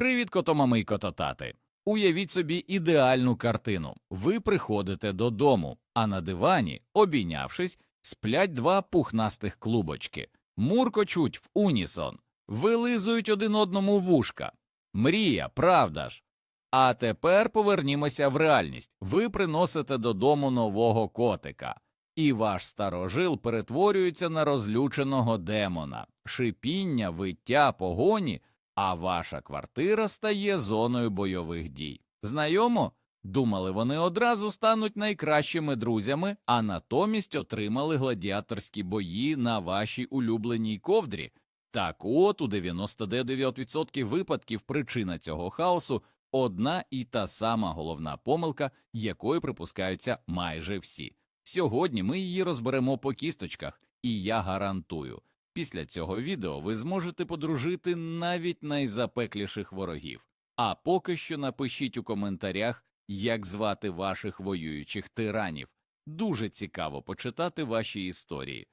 Привіт, котомами й кототати! Уявіть собі ідеальну картину. Ви приходите додому, а на дивані, обійнявшись, сплять два пухнастих клубочки, муркочуть в унісон, вилизують один одному вушка. Мрія, правда ж? А тепер повернімося в реальність. Ви приносите додому нового котика, і ваш старожил перетворюється на розлюченого демона, шипіння, виття, погоні, а ваша квартира стає зоною бойових дій. Знайомо? Думали, вони одразу стануть найкращими друзями, а натомість отримали гладіаторські бої на вашій улюбленій ковдрі. Так от у 99% випадків причина цього хаосу одна і та сама головна помилка, якою припускаються майже всі. Сьогодні ми її розберемо по кісточках, і я гарантую, після цього відео ви зможете подружити навіть найзапекліших ворогів. А поки що напишіть у коментарях, як звати ваших воюючих тиранів. Дуже цікаво почитати ваші історії.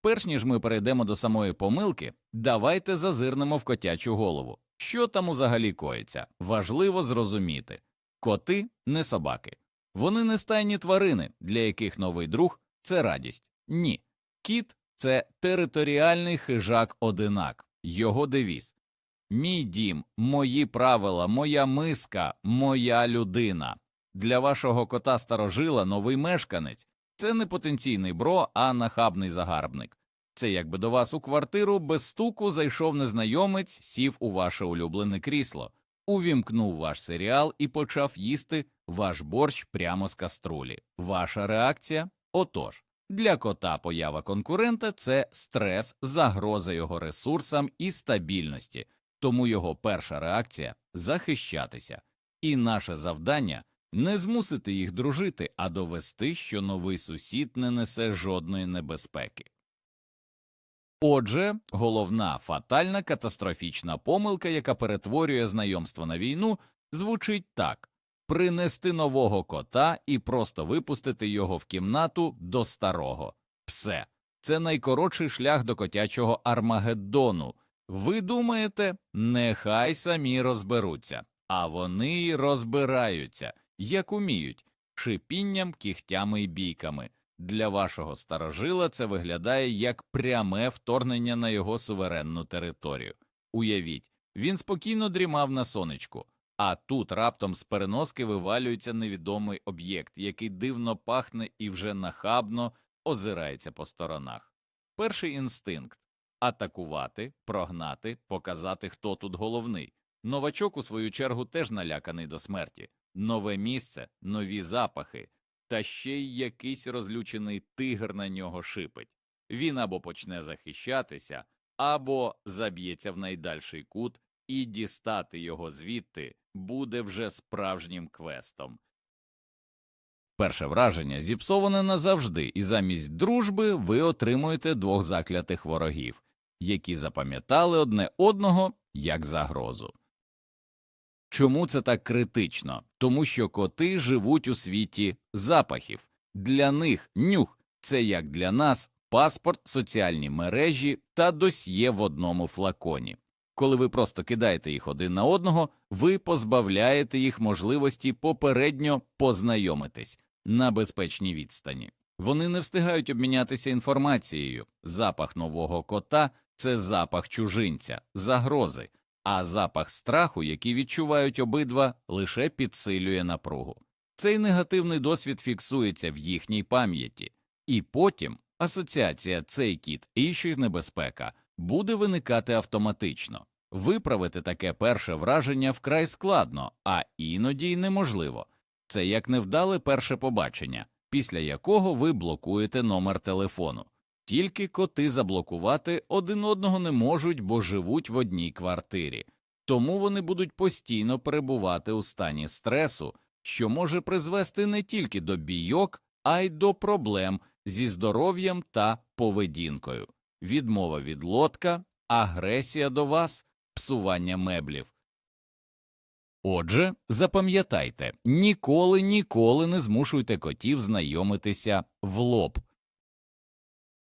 Перш ніж ми перейдемо до самої помилки, давайте зазирнемо в котячу голову. Що там взагалі коїться? Важливо зрозуміти коти не собаки. Вони не стайні тварини, для яких новий друг це радість. Ні. Кіт це територіальний хижак одинак, його девіз. Мій дім, мої правила, моя миска, моя людина. Для вашого кота старожила новий мешканець це не потенційний бро, а нахабний загарбник. Це якби до вас у квартиру без стуку зайшов незнайомець, сів у ваше улюблене крісло, увімкнув ваш серіал і почав їсти ваш борщ прямо з каструлі. Ваша реакція? Отож. Для кота поява конкурента це стрес, загроза його ресурсам і стабільності, тому його перша реакція захищатися. І наше завдання не змусити їх дружити, а довести, що новий сусід не несе жодної небезпеки. Отже, головна фатальна катастрофічна помилка, яка перетворює знайомство на війну, звучить так принести нового кота і просто випустити його в кімнату до старого. Все. Це найкоротший шлях до котячого Армагеддону. Ви думаєте, нехай самі розберуться, а вони й розбираються, як уміють, шипінням, кігтями і бійками. Для вашого старожила це виглядає як пряме вторгнення на його суверенну територію. Уявіть, він спокійно дрімав на сонечку, а тут раптом з переноски вивалюється невідомий об'єкт, який дивно пахне і вже нахабно озирається по сторонах. Перший інстинкт атакувати, прогнати, показати, хто тут головний. Новачок, у свою чергу, теж наляканий до смерті. Нове місце, нові запахи, та ще й якийсь розлючений тигр на нього шипить. Він або почне захищатися, або заб'ється в найдальший кут, і дістати його звідти буде вже справжнім квестом. Перше враження зіпсоване назавжди, і замість дружби ви отримуєте двох заклятих ворогів, які запам'ятали одне одного як загрозу. Чому це так критично? Тому що коти живуть у світі запахів. Для них нюх це як для нас паспорт, соціальні мережі та досьє в одному флаконі. Коли ви просто кидаєте їх один на одного, ви позбавляєте їх можливості попередньо познайомитись на безпечній відстані. Вони не встигають обмінятися інформацією. Запах нового кота це запах чужинця, загрози, а запах страху, який відчувають обидва, лише підсилює напругу. Цей негативний досвід фіксується в їхній пам'яті, і потім асоціація цей кіт і ще небезпека буде виникати автоматично. Виправити таке перше враження вкрай складно, а іноді й неможливо. Це як невдале перше побачення, після якого ви блокуєте номер телефону. Тільки коти заблокувати один одного не можуть, бо живуть в одній квартирі, тому вони будуть постійно перебувати у стані стресу, що може призвести не тільки до бійок, а й до проблем зі здоров'ям та поведінкою, відмова від лодка, агресія до вас, псування меблів. Отже, запам'ятайте ніколи ніколи не змушуйте котів знайомитися в лоб.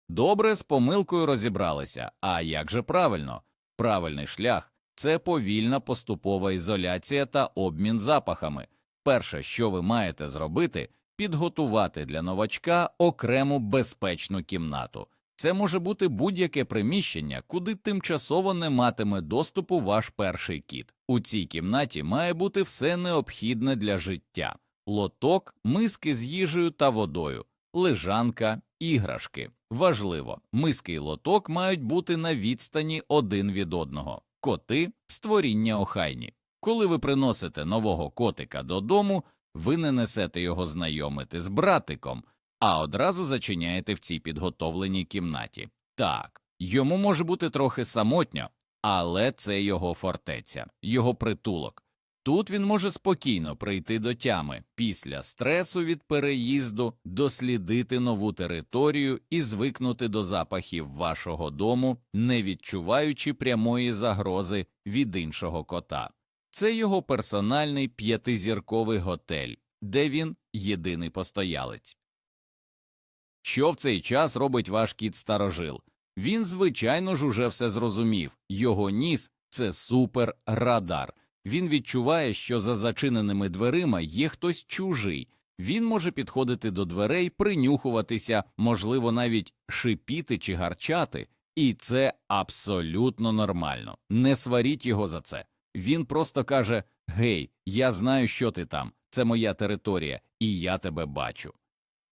Добре з помилкою розібралися. А як же правильно? Правильний шлях це повільна поступова ізоляція та обмін запахами. Перше, що ви маєте зробити, підготувати для новачка окрему безпечну кімнату. Це може бути будь-яке приміщення, куди тимчасово не матиме доступу ваш перший кіт. У цій кімнаті має бути все необхідне для життя: лоток, миски з їжею та водою, лежанка, іграшки. Важливо, миски і лоток мають бути на відстані один від одного. Коти створіння охайні. Коли ви приносите нового котика додому, ви не несете його знайомити з братиком, а одразу зачиняєте в цій підготовленій кімнаті. Так, йому може бути трохи самотньо, але це його фортеця, його притулок. Тут він може спокійно прийти до тями після стресу від переїзду, дослідити нову територію і звикнути до запахів вашого дому, не відчуваючи прямої загрози від іншого кота. Це його персональний п'ятизірковий готель, де він єдиний постоялець. Що в цей час робить ваш кіт старожил? Він, звичайно ж, уже все зрозумів його ніс це суперрадар. Він відчуває, що за зачиненими дверима є хтось чужий. Він може підходити до дверей, принюхуватися, можливо, навіть шипіти чи гарчати, і це абсолютно нормально. Не сваріть його за це. Він просто каже: Гей, я знаю, що ти там, це моя територія, і я тебе бачу.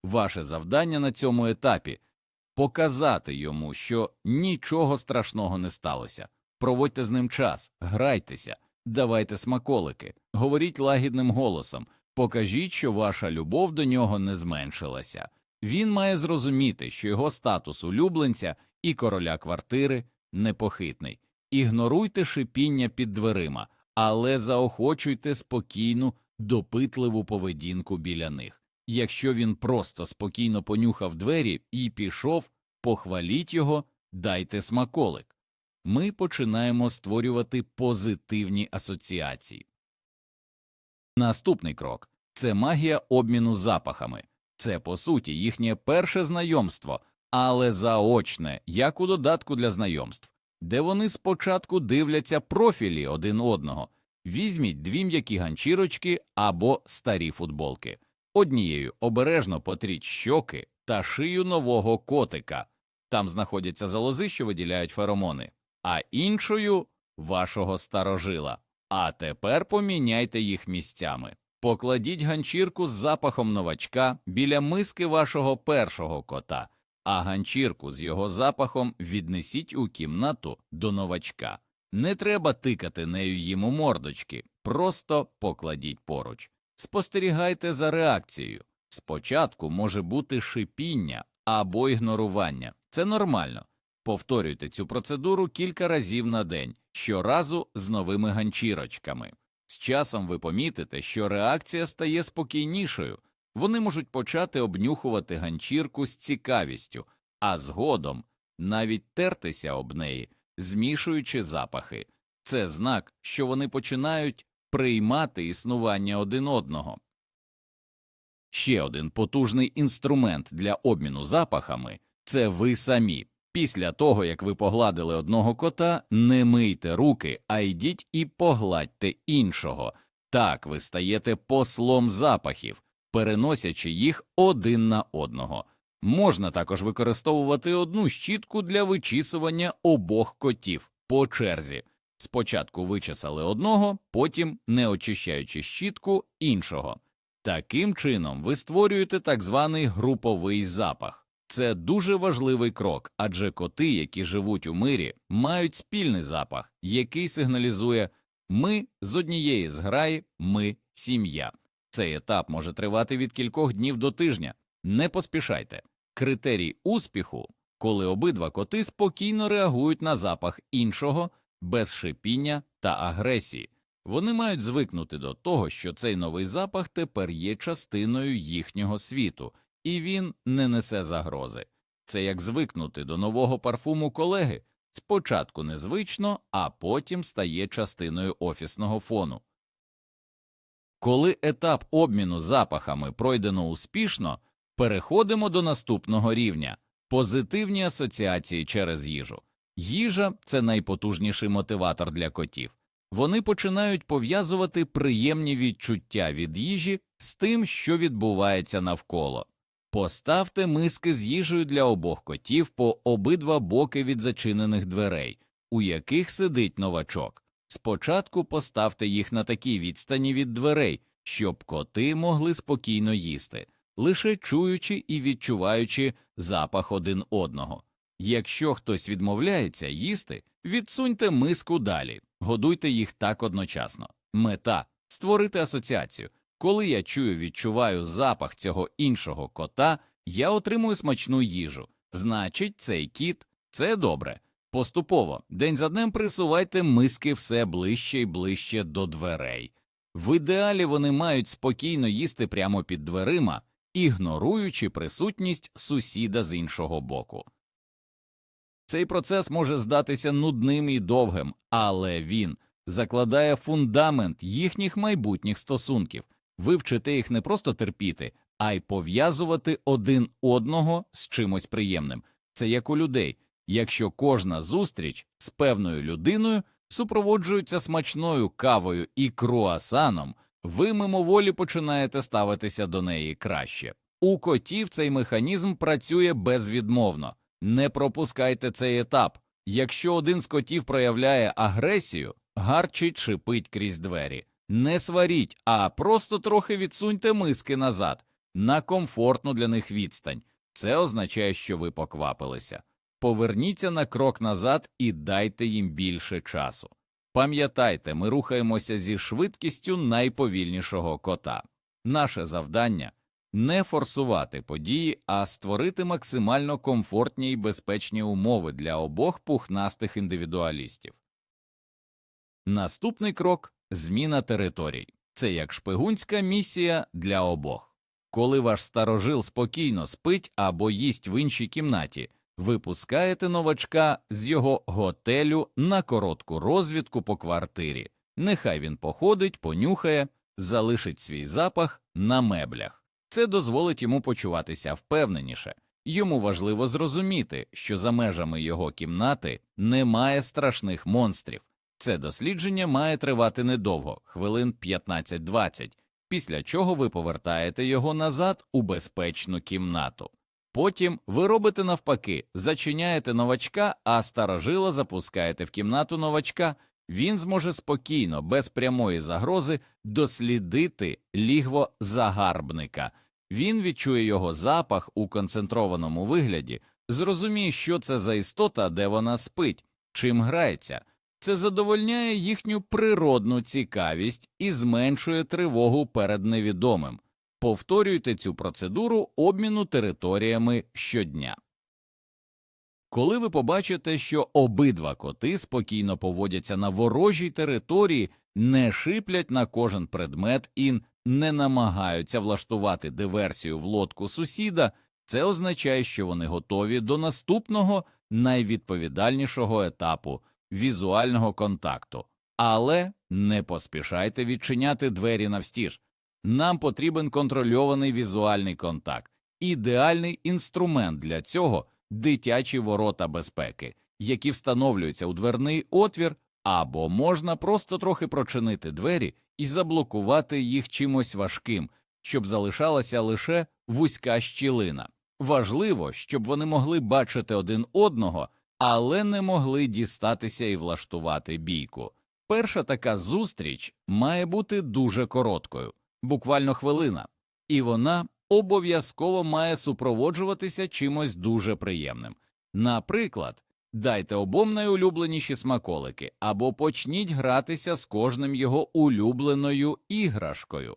Ваше завдання на цьому етапі показати йому, що нічого страшного не сталося. Проводьте з ним час, грайтеся, давайте смаколики, говоріть лагідним голосом, покажіть, що ваша любов до нього не зменшилася. Він має зрозуміти, що його статус улюбленця і короля квартири непохитний. Ігноруйте шипіння під дверима, але заохочуйте спокійну, допитливу поведінку біля них. Якщо він просто спокійно понюхав двері і пішов, похваліть його, дайте смаколик. Ми починаємо створювати позитивні асоціації. Наступний крок це магія обміну запахами. Це, по суті, їхнє перше знайомство, але заочне, як у додатку для знайомств, де вони спочатку дивляться профілі один одного. Візьміть дві м'які ганчірочки або старі футболки. Однією обережно потріть щоки та шию нового котика. Там знаходяться залози, що виділяють феромони, а іншою вашого старожила. А тепер поміняйте їх місцями. Покладіть ганчірку з запахом новачка біля миски вашого першого кота, а ганчірку з його запахом віднесіть у кімнату до новачка. Не треба тикати нею їм у мордочки, просто покладіть поруч. Спостерігайте за реакцією. Спочатку може бути шипіння або ігнорування. Це нормально. Повторюйте цю процедуру кілька разів на день, щоразу з новими ганчірочками. З часом ви помітите, що реакція стає спокійнішою. Вони можуть почати обнюхувати ганчірку з цікавістю, а згодом навіть тертися об неї, змішуючи запахи. Це знак, що вони починають приймати існування один одного. Ще один потужний інструмент для обміну запахами це ви самі. Після того, як ви погладили одного кота, не мийте руки, а йдіть і погладьте іншого. Так ви стаєте послом запахів, переносячи їх один на одного. Можна також використовувати одну щітку для вичісування обох котів по черзі. Спочатку вичесали одного, потім, не очищаючи щітку, іншого. Таким чином ви створюєте так званий груповий запах. Це дуже важливий крок, адже коти, які живуть у мирі, мають спільний запах, який сигналізує ми з однієї зграї, ми сім'я. Цей етап може тривати від кількох днів до тижня. Не поспішайте. Критерій успіху, коли обидва коти спокійно реагують на запах іншого без шипіння та агресії. Вони мають звикнути до того, що цей новий запах тепер є частиною їхнього світу, і він не несе загрози. Це як звикнути до нового парфуму колеги спочатку незвично, а потім стає частиною офісного фону. Коли етап обміну запахами пройдено успішно, переходимо до наступного рівня позитивні асоціації через їжу. Їжа це найпотужніший мотиватор для котів. вони починають пов'язувати приємні відчуття від їжі з тим, що відбувається навколо. Поставте миски з їжею для обох котів по обидва боки від зачинених дверей, у яких сидить новачок. Спочатку поставте їх на такій відстані від дверей, щоб коти могли спокійно їсти, лише чуючи і відчуваючи запах один одного. Якщо хтось відмовляється їсти, відсуньте миску далі, годуйте їх так одночасно. Мета створити асоціацію. Коли я чую, відчуваю запах цього іншого кота, я отримую смачну їжу. Значить, цей кіт це добре. Поступово, день за днем присувайте миски все ближче і ближче до дверей. В ідеалі вони мають спокійно їсти прямо під дверима, ігноруючи присутність сусіда з іншого боку. Цей процес може здатися нудним і довгим, але він закладає фундамент їхніх майбутніх стосунків. Ви вчите їх не просто терпіти, а й пов'язувати один одного з чимось приємним. Це як у людей. Якщо кожна зустріч з певною людиною супроводжується смачною кавою і круасаном, ви мимоволі починаєте ставитися до неї краще. У котів цей механізм працює безвідмовно. Не пропускайте цей етап. Якщо один з котів проявляє агресію, гарчить шипить крізь двері. Не сваріть, а просто трохи відсуньте миски назад на комфортну для них відстань. Це означає, що ви поквапилися. Поверніться на крок назад і дайте їм більше часу. Пам'ятайте, ми рухаємося зі швидкістю найповільнішого кота. Наше завдання не форсувати події, а створити максимально комфортні і безпечні умови для обох пухнастих індивідуалістів. Наступний крок зміна територій. Це як шпигунська місія для обох. Коли ваш старожил спокійно спить або їсть в іншій кімнаті, ви пускаєте новачка з його готелю на коротку розвідку по квартирі. Нехай він походить, понюхає, залишить свій запах на меблях. Це дозволить йому почуватися впевненіше. Йому важливо зрозуміти, що за межами його кімнати немає страшних монстрів. Це дослідження має тривати недовго, хвилин 15-20, після чого ви повертаєте його назад у безпечну кімнату. Потім ви робите навпаки, зачиняєте новачка, а старожила запускаєте в кімнату новачка. Він зможе спокійно, без прямої загрози, дослідити лігво загарбника. Він відчує його запах у концентрованому вигляді, зрозуміє, що це за істота, де вона спить, чим грається. Це задовольняє їхню природну цікавість і зменшує тривогу перед невідомим. Повторюйте цю процедуру обміну територіями щодня. Коли ви побачите, що обидва коти спокійно поводяться на ворожій території, не шиплять на кожен предмет і не намагаються влаштувати диверсію в лодку сусіда, це означає, що вони готові до наступного найвідповідальнішого етапу візуального контакту. Але не поспішайте відчиняти двері навстіж. Нам потрібен контрольований візуальний контакт, ідеальний інструмент для цього дитячі ворота безпеки, які встановлюються у дверний отвір, або можна просто трохи прочинити двері і заблокувати їх чимось важким, щоб залишалася лише вузька щілина. Важливо, щоб вони могли бачити один одного, але не могли дістатися і влаштувати бійку. Перша така зустріч має бути дуже короткою буквально хвилина, і вона обов'язково має супроводжуватися чимось дуже приємним. Наприклад, дайте обом найулюбленіші смаколики або почніть гратися з кожним його улюбленою іграшкою.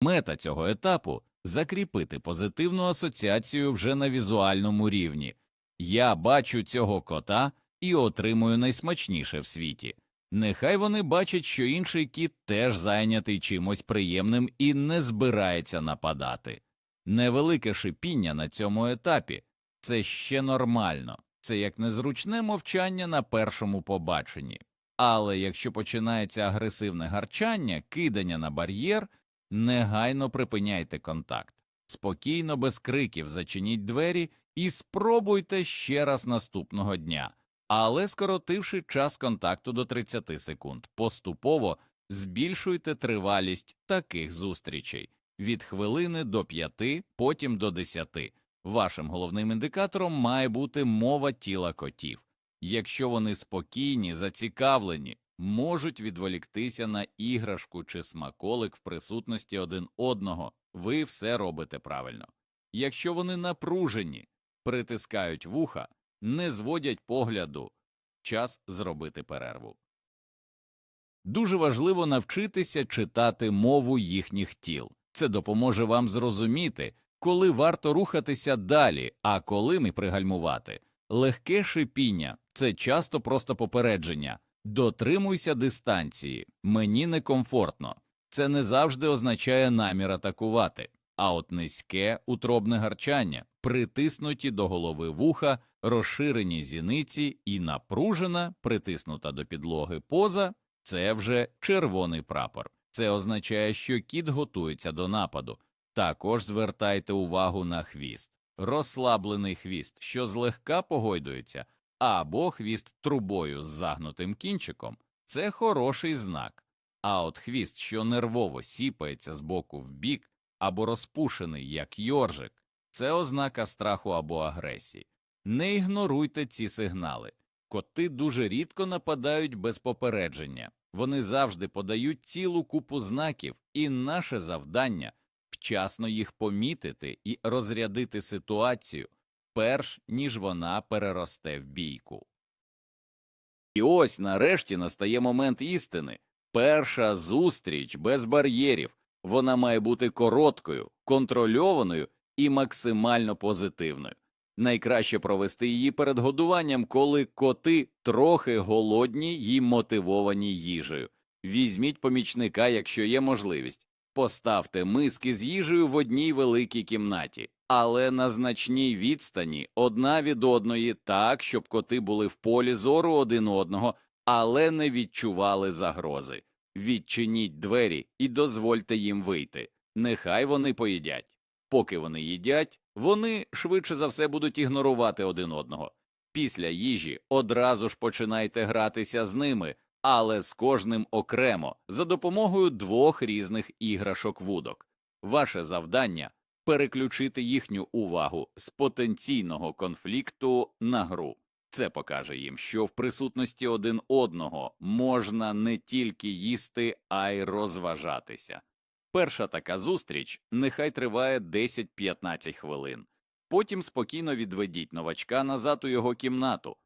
Мета цього етапу закріпити позитивну асоціацію вже на візуальному рівні. Я бачу цього кота і отримую найсмачніше в світі. Нехай вони бачать, що інший кіт теж зайнятий чимось приємним і не збирається нападати. Невелике шипіння на цьому етапі це ще нормально, це як незручне мовчання на першому побаченні. Але якщо починається агресивне гарчання, кидання на бар'єр, негайно припиняйте контакт. Спокійно, без криків, зачиніть двері і спробуйте ще раз наступного дня. Але скоротивши час контакту до 30 секунд, поступово збільшуйте тривалість таких зустрічей від хвилини до 5, потім до 10. Вашим головним індикатором має бути мова тіла котів. Якщо вони спокійні, зацікавлені, можуть відволіктися на іграшку чи смаколик в присутності один одного, ви все робите правильно. Якщо вони напружені, притискають вуха, не зводять погляду, час зробити перерву. Дуже важливо навчитися читати мову їхніх тіл. Це допоможе вам зрозуміти, коли варто рухатися далі, а коли не пригальмувати. Легке шипіння це часто просто попередження. Дотримуйся дистанції, мені некомфортно. Це не завжди означає намір атакувати, а от низьке утробне гарчання, притиснуті до голови вуха, розширені зіниці і напружена, притиснута до підлоги поза це вже червоний прапор. Це означає, що кіт готується до нападу. Також звертайте увагу на хвіст. Розслаблений хвіст, що злегка погойдується, або хвіст трубою з загнутим кінчиком це хороший знак. А от хвіст, що нервово сіпається з боку в бік, або розпушений, як йоржик, це ознака страху або агресії. Не ігноруйте ці сигнали. Коти дуже рідко нападають без попередження, вони завжди подають цілу купу знаків, і наше завдання вчасно їх помітити і розрядити ситуацію, перш ніж вона переросте в бійку. І ось нарешті настає момент істини перша зустріч без бар'єрів. Вона має бути короткою, контрольованою і максимально позитивною. Найкраще провести її перед годуванням, коли коти трохи голодні й мотивовані їжею. Візьміть помічника, якщо є можливість. Поставте миски з їжею в одній великій кімнаті, але на значній відстані одна від одної, так, щоб коти були в полі зору один одного, але не відчували загрози. Відчиніть двері і дозвольте їм вийти. Нехай вони поїдять. Поки вони їдять, вони швидше за все будуть ігнорувати один одного. Після їжі одразу ж починайте гратися з ними, але з кожним окремо за допомогою двох різних іграшок вудок. Ваше завдання переключити їхню увагу з потенційного конфлікту на гру. Це покаже їм, що в присутності один одного можна не тільки їсти, а й розважатися. Перша така зустріч нехай триває 10-15 хвилин. Потім спокійно відведіть новачка назад у його кімнату.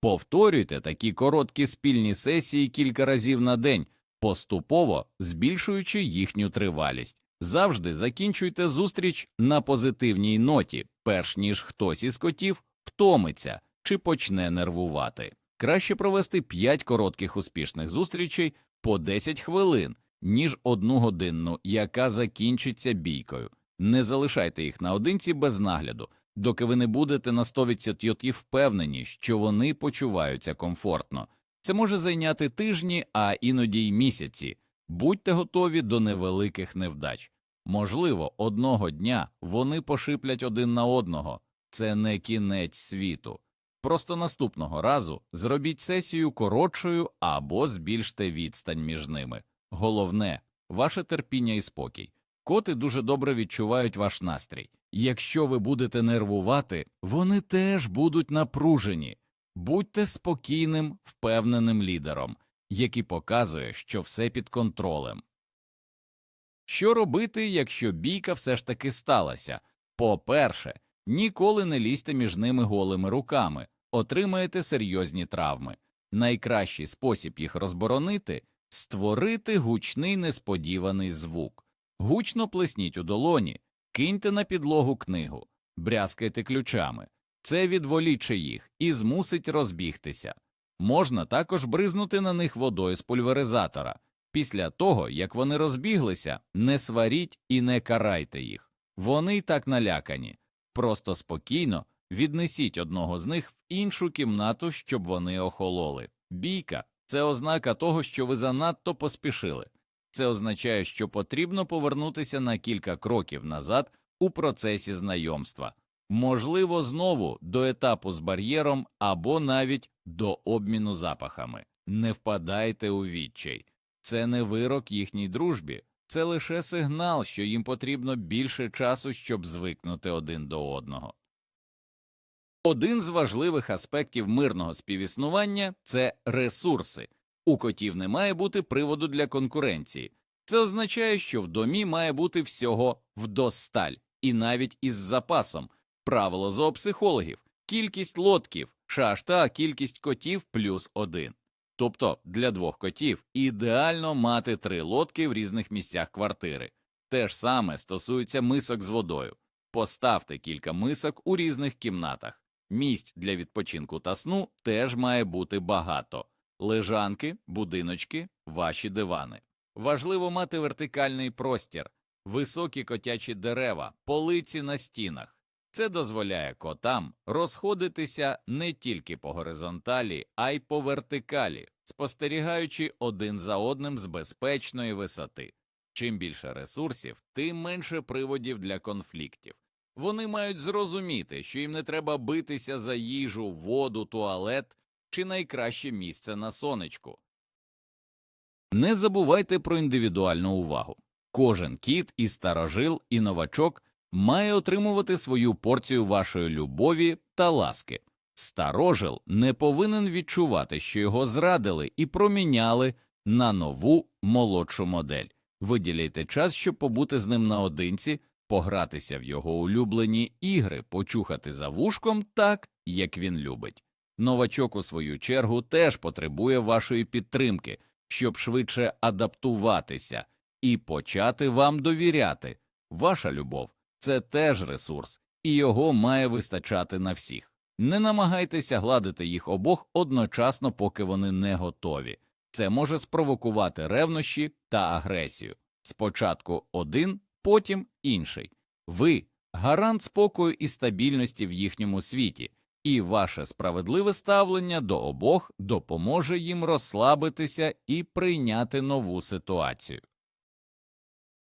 Повторюйте такі короткі спільні сесії кілька разів на день, поступово збільшуючи їхню тривалість. Завжди закінчуйте зустріч на позитивній ноті, перш ніж хтось із котів втомиться чи почне нервувати. Краще провести 5 коротких успішних зустрічей по 10 хвилин, ніж одну годинну, яка закінчиться бійкою. Не залишайте їх наодинці без нагляду, доки ви не будете на 100% впевнені, що вони почуваються комфортно. Це може зайняти тижні, а іноді й місяці. Будьте готові до невеликих невдач. Можливо, одного дня вони пошиплять один на одного. Це не кінець світу. Просто наступного разу зробіть сесію коротшою або збільште відстань між ними. Головне ваше терпіння і спокій. Коти дуже добре відчувають ваш настрій. Якщо ви будете нервувати, вони теж будуть напружені. Будьте спокійним, впевненим лідером, який показує, що все під контролем. Що робити, якщо бійка все ж таки сталася? По-перше, ніколи не лізьте між ними голими руками, отримаєте серйозні травми. Найкращий спосіб їх розборонити створити гучний несподіваний звук. Гучно плесніть у долоні, киньте на підлогу книгу, брязкайте ключами. Це відволіче їх і змусить розбігтися. Можна також бризнути на них водою з пульверизатора. Після того, як вони розбіглися, не сваріть і не карайте їх. Вони й так налякані. Просто спокійно віднесіть одного з них в іншу кімнату, щоб вони охололи. Бійка це ознака того, що ви занадто поспішили. Це означає, що потрібно повернутися на кілька кроків назад у процесі знайомства. можливо, знову до етапу з бар'єром або навіть до обміну запахами. Не впадайте у відчай. Це не вирок їхній дружбі, це лише сигнал, що їм потрібно більше часу, щоб звикнути один до одного. Один з важливих аспектів мирного співіснування це ресурси. У котів не має бути приводу для конкуренції. Це означає, що в домі має бути всього вдосталь, і навіть із запасом. Правило зоопсихологів кількість лотків, шашта, кількість котів плюс один. Тобто для двох котів ідеально мати три лодки в різних місцях квартири. Те ж саме стосується мисок з водою. Поставте кілька мисок у різних кімнатах. Місць для відпочинку та сну теж має бути багато. Лежанки, будиночки, ваші дивани. Важливо мати вертикальний простір, високі котячі дерева, полиці на стінах. Це дозволяє котам розходитися не тільки по горизонталі, а й по вертикалі, спостерігаючи один за одним з безпечної висоти. Чим більше ресурсів, тим менше приводів для конфліктів. Вони мають зрозуміти, що їм не треба битися за їжу, воду, туалет чи найкраще місце на сонечку. Не забувайте про індивідуальну увагу. Кожен кіт і старожил, і новачок має отримувати свою порцію вашої любові та ласки. Старожил не повинен відчувати, що його зрадили і проміняли на нову молодшу модель. Виділяйте час, щоб побути з ним наодинці, погратися в його улюблені ігри, почухати за вушком так, як він любить. Новачок, у свою чергу, теж потребує вашої підтримки, щоб швидше адаптуватися і почати вам довіряти. Ваша любов це теж ресурс, і його має вистачати на всіх. Не намагайтеся гладити їх обох одночасно, поки вони не готові. Це може спровокувати ревнощі та агресію. Спочатку один, потім інший. Ви гарант спокою і стабільності в їхньому світі, і ваше справедливе ставлення до обох допоможе їм розслабитися і прийняти нову ситуацію.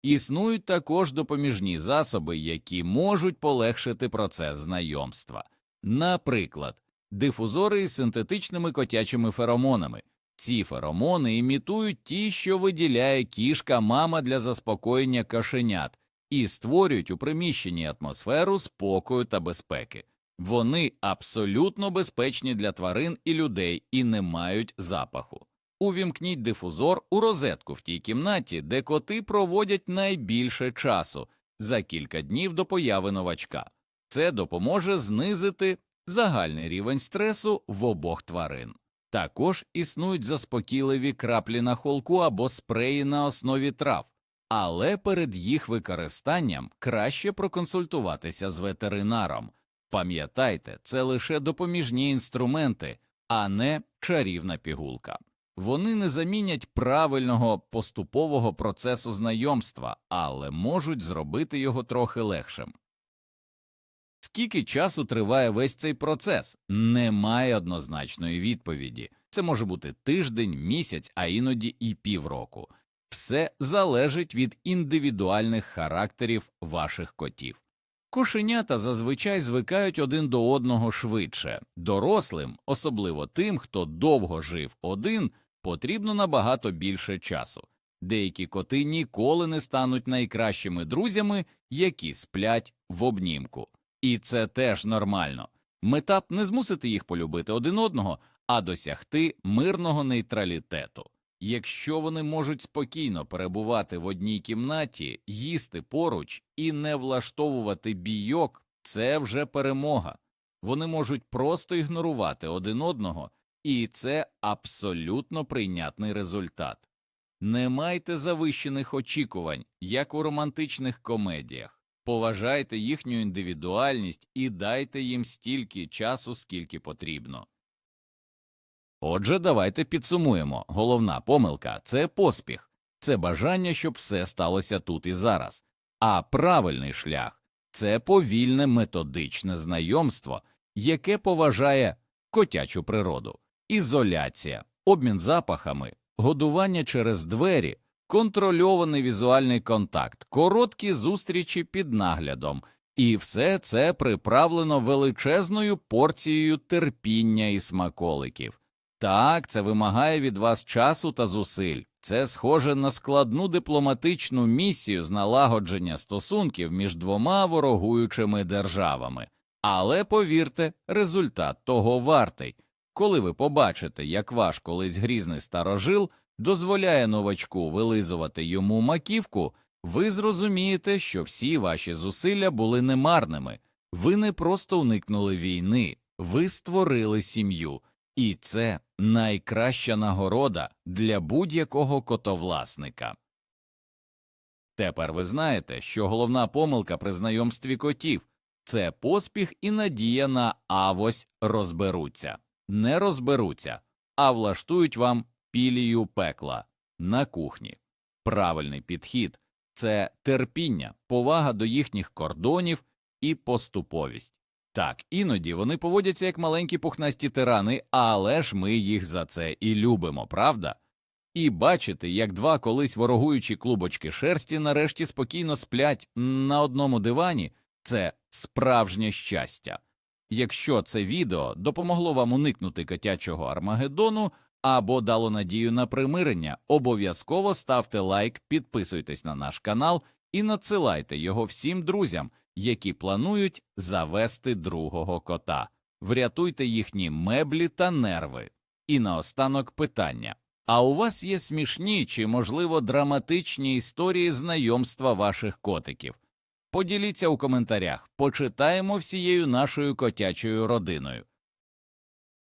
Існують також допоміжні засоби, які можуть полегшити процес знайомства. Наприклад, дифузори із синтетичними котячими феромонами. Ці феромони імітують ті, що виділяє кішка мама для заспокоєння кошенят, і створюють у приміщенні атмосферу спокою та безпеки. Вони абсолютно безпечні для тварин і людей і не мають запаху. Увімкніть дифузор у розетку в тій кімнаті, де коти проводять найбільше часу за кілька днів до появи новачка. Це допоможе знизити загальний рівень стресу в обох тварин. Також існують заспокійливі краплі на холку або спреї на основі трав, але перед їх використанням краще проконсультуватися з ветеринаром. Пам'ятайте, це лише допоміжні інструменти, а не чарівна пігулка. Вони не замінять правильного поступового процесу знайомства, але можуть зробити його трохи легшим. Скільки часу триває весь цей процес? Немає однозначної відповіді. Це може бути тиждень, місяць, а іноді і півроку. Все залежить від індивідуальних характерів ваших котів. Кошенята зазвичай звикають один до одного швидше, дорослим, особливо тим, хто довго жив один, потрібно набагато більше часу. Деякі коти ніколи не стануть найкращими друзями, які сплять в обнімку. І це теж нормально. Мета б не змусити їх полюбити один одного, а досягти мирного нейтралітету. Якщо вони можуть спокійно перебувати в одній кімнаті, їсти поруч і не влаштовувати бійок, це вже перемога. Вони можуть просто ігнорувати один одного, і це абсолютно прийнятний результат. Не майте завищених очікувань, як у романтичних комедіях. Поважайте їхню індивідуальність і дайте їм стільки часу, скільки потрібно. Отже, давайте підсумуємо. Головна помилка це поспіх, це бажання, щоб все сталося тут і зараз, а правильний шлях це повільне методичне знайомство, яке поважає котячу природу, ізоляція, обмін запахами, годування через двері, контрольований візуальний контакт, короткі зустрічі під наглядом І все це приправлено величезною порцією терпіння і смаколиків. Так, це вимагає від вас часу та зусиль. Це схоже на складну дипломатичну місію з налагодження стосунків між двома ворогуючими державами. Але повірте, результат того вартий. Коли ви побачите, як ваш колись грізний старожил дозволяє новачку вилизувати йому маківку, ви зрозумієте, що всі ваші зусилля були немарними. Ви не просто уникнули війни, ви створили сім'ю. І це найкраща нагорода для будь-якого котовласника. Тепер ви знаєте, що головна помилка при знайомстві котів це поспіх і надія на авось розберуться, не розберуться, а влаштують вам пілію пекла на кухні. Правильний підхід це терпіння, повага до їхніх кордонів і поступовість. Так, іноді вони поводяться як маленькі пухнасті тирани, але ж ми їх за це і любимо, правда? І бачити, як два колись ворогуючі клубочки шерсті нарешті спокійно сплять на одному дивані, це справжнє щастя. Якщо це відео допомогло вам уникнути котячого армагеддону або дало надію на примирення, обов'язково ставте лайк, підписуйтесь на наш канал і надсилайте його всім друзям, які планують завести другого кота. Врятуйте їхні меблі та нерви. І наостанок питання. А у вас є смішні чи, можливо, драматичні історії знайомства ваших котиків? Поділіться у коментарях, почитаємо всією нашою котячою родиною.